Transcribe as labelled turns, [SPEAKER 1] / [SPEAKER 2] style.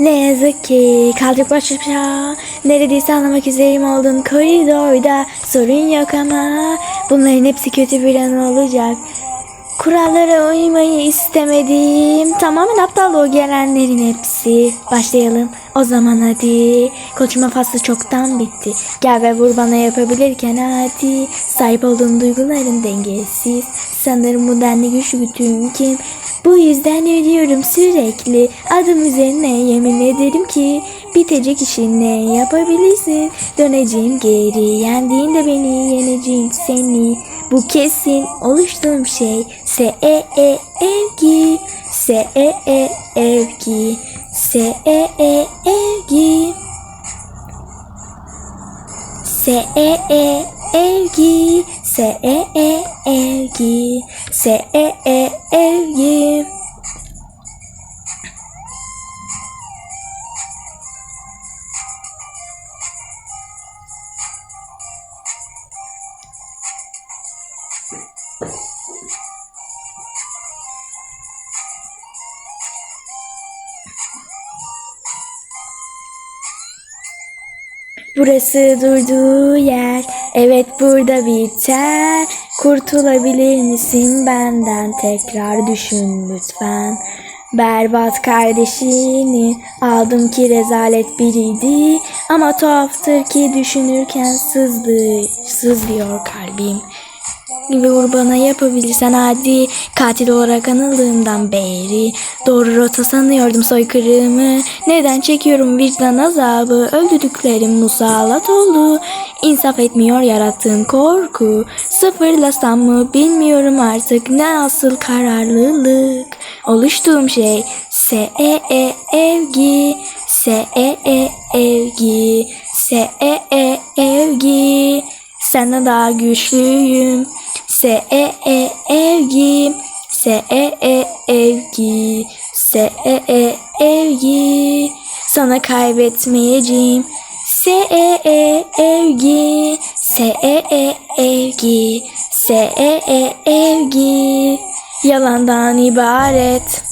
[SPEAKER 1] Ne yazık ki kaldık baş başa Neredeyse anlamak üzereyim oldum koridorda Sorun yok ama Bunların hepsi kötü bir an olacak Kurallara uymayı istemedim. Tamamen aptal o gelenlerin hepsi. Başlayalım. O zaman hadi. Konuşma faslı çoktan bitti. Gel ve vur bana yapabilirken hadi. Sahip olduğum duyguların dengesiz. Sanırım bu denli güçlü bütün kim. Bu yüzden ölüyorum sürekli. Adım üzerine yemin ederim ki bitecek işin ne yapabilirsin. Döneceğim geri. Yendiğinde beni yeneceğim seni. Bu kesin oluştuğum şey S E E evgi S E E evgi S E E evgi S E E evgi S E Burası durduğu yer. Evet burada biter. Kurtulabilir misin benden? Tekrar düşün lütfen. Berbat kardeşini aldım ki rezalet biriydi. Ama tuhaftır ki düşünürken sızdı, sızlıyor kalbim gibi vur bana yapabilirsen hadi katil olarak anıldığımdan beri. Doğru rota sanıyordum soykırımı. Neden çekiyorum vicdan azabı? Öldürdüklerim musallat oldu. İnsaf etmiyor yarattığım korku. Sıfırlasam mı bilmiyorum artık. Ne asıl kararlılık? Oluştuğum şey S E E evgi. S E E evgi. S E E evgi. Senden daha güçlüyüm. S E E evgi. S E E evgi. S E E evgi. Sana kaybetmeyeceğim. S E E evgi. S E E evgi. S E E evgi. Yalandan ibaret.